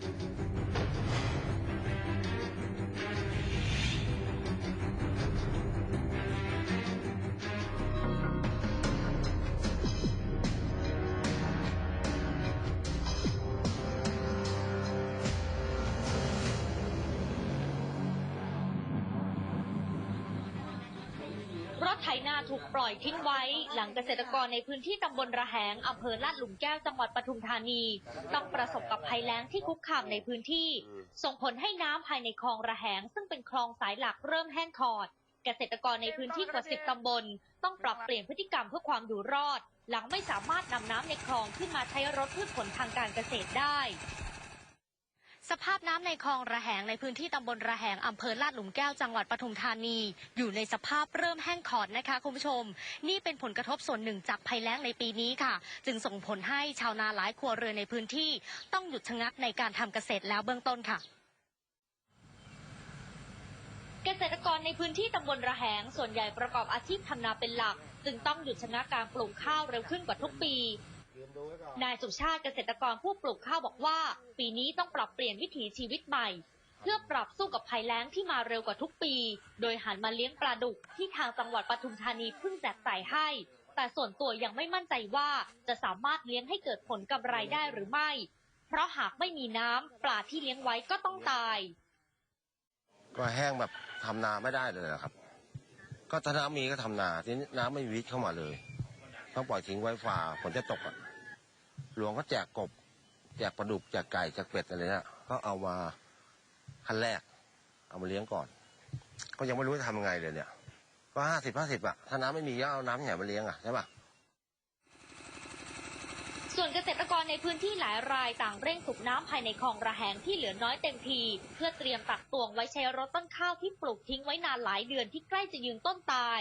Thank you. รถไถนาถูกปล่อยทิ้งไว้ หลังเกษตรกรในพื้นที่ตำบลระแหงอำเภอลาดหลุมแก้วจังหวัดปทุมธานี ต้องประสบกับภัยแล้งที่คุกคามในพื้นที่ ส่งผลให้น้ำภายในคลองระแหง ซึ่งเป็นคลองสายหลักเริ่มแห้งขอด เกษตรกรในพื้นที่กว่า 10 ตำบล ต้องปรับเปลี่ยนพฤติกรรมเพื่อความอยู่รอด หลังไม่สามารถนำน้ำในคลองขึ้นมาใช้รถพืชผลทางการเกษตรได้ สภาพน้ำในคลองระแหงในพื้นที่ตำบลระแหงอำเภอลาดหลุมแก้วจังหวัดปทุมธานี อยู่ในสภาพเริ่มแห้งขอดนะคะคุณผู้ชม นี่เป็นผลกระทบส่วนหนึ่งจากภัยแล้งในปีนี้ค่ะ จึงส่งผลให้ชาวนาหลายครัวเรือนในพื้นที่ต้องหยุดชะงักในการทำเกษตรแล้วเบื้องต้นค่ะเกษตรกรในพื้นที่ตำบลระแหง ส่วนใหญ่ประกอบอาชีพทำนาเป็นหลัก จึงต้องหยุดชะงักการปลูกข้าวเร็วขึ้นกว่าทุกปี นายสุชาติเกษตรกรผู้ปลูกข้าวบอกว่า ปีนี้ต้องปรับเปลี่ยนวิถีชีวิตใหม่ เพื่อปรับสู้กับภัยแล้งที่มาเร็วกว่าทุกปี โดยหันมาเลี้ยงปลาดุกที่ทางจังหวัดปทุมธานีเพิ่งแจกจ่ายให้ แต่ส่วนตัวยังไม่มั่นใจว่าจะสามารถเลี้ยงให้เกิดผลกำไรได้หรือไม่ เพราะหากไม่มีน้ำปลาที่เลี้ยงไว้ก็ต้องตาย ก็แห้งแบบทำนาไม่ได้เลยอะครับ ก็ถ้าน้ำมีก็ทำนาทีนี้น้ำไม่มีวิทย์เข้ามาเลยต้องปล่อยทิ้งไว้ฝ่าฝนจะตกอะ หลวงก็แจกกบ แจกปลาดุกแจกไก่แจกเป็ดอะไรเนี่ยก็เอามาขั้นแรก เอามาเลี้ยงก่อน ก็ยังไม่รู้จะทำยังไงเลยเนี่ย ก็ห้าสิบห้าสิบอะถ้าน้ำไม่มีก็เอาน้ำที่ไหนมาเลี้ยงอะใช่ปะส่วนเกษตรกรในพื้นที่หลายรายต่างเร่งสูบน้ำภายในคลองระแหงที่เหลือน้อยเต็มที เพื่อเตรียมตักตวงไว้ใช้รดต้นข้าวที่ปลูกทิ้งไว้นานหลายเดือนที่ใกล้จะยืนต้นตาย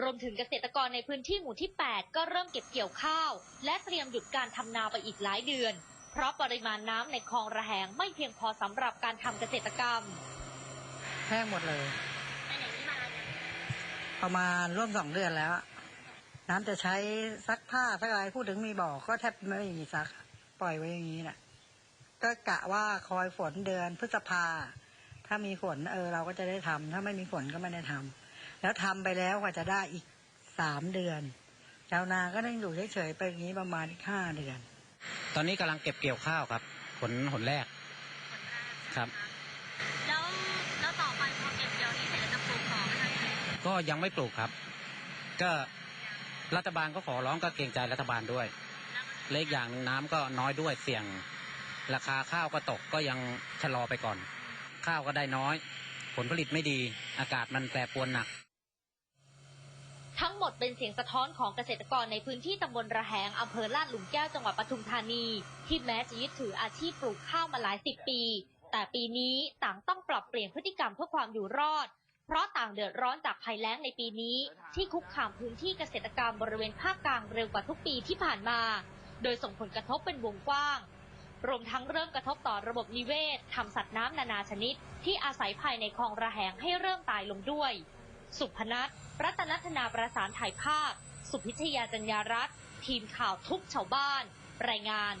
รวมถึงเกษตรกรในพื้นที่หมู่ที่ 8 ก็เริ่มเก็บเกี่ยวข้าว และเตรียมหยุดการทำนาไปอีกหลายเดือน เพราะปริมาณน้ำในคลองระแหงไม่เพียงพอสำหรับการทำเกษตรกรรม แห้งหมดเลย ประมาณร่วมสองเดือนแล้ว น้ำจะใช้ซักผ้าซักอะไรพูดถึงมีบ่อก็แทบไม่มีซัก ปล่อยไว้อย่างนี้น่ะก็กะว่าคอยฝนเดือนพฤษภา ถ้ามีฝนเออเราก็จะได้ทำถ้าไม่มีฝนก็ไม่ได้ทำ แล้วทำไปแล้วกว่าจะได้อีกสามเดือนชาวนาก็ต้องอยู่เฉยๆไปอย่างนี้ประมาณอีกห้าเดือน ตอนนี้กำลังเก็บเกี่ยวข้าวครับ ผลผลแรกครับ แล้วแล้วต่อไปพอเก็บเกี่ยวนี้เสร็จจะปลูกต่อไหมคะก็ยังไม่ปลูกครับ ก็รัฐบาลก็ขอร้องก็เกรงใจรัฐบาลด้วย เล็กอย่างหนึ่งน้ำก็น้อยด้วยเสี่ยง ราคาข้าวก็ตกก็ยังชะลอไปก่อน ข้าวก็ได้น้อย ผลผลิตไม่ดี อากาศมันแปรปรวนหนัก ทั้งหมดเป็นเสียงสะท้อนของเกษตรกรในพื้นที่ตำบลระแหงอำเภอลาดหลุมแก้วจังหวัดปทุมธานี ที่แม้จะยึดถืออาชีพปลูกข้าวมาหลายสิบปี แต่ปีนี้ต่างต้องปรับเปลี่ยนพฤติกรรมเพื่อความอยู่รอด เพราะต่างเดือดร้อนจากภัยแล้งในปีนี้ ที่คุกคามพื้นที่เกษตรกรรมบริเวณภาคกลางเร็วกว่าทุกปีที่ผ่านมา โดยส่งผลกระทบเป็นวงกว้าง รวมทั้งเริ่มกระทบต่อระบบนิเวศทำสัตว์น้ำนานาชนิด ที่อาศัยภายในคลองระแหงให้เริ่มตายลงด้วย สุพนัท รัตนธนาประสานถ่ายภาพ สุพิชยาจัญญารัตน์ทีมข่าวทุกชาวบ้าน รายงาน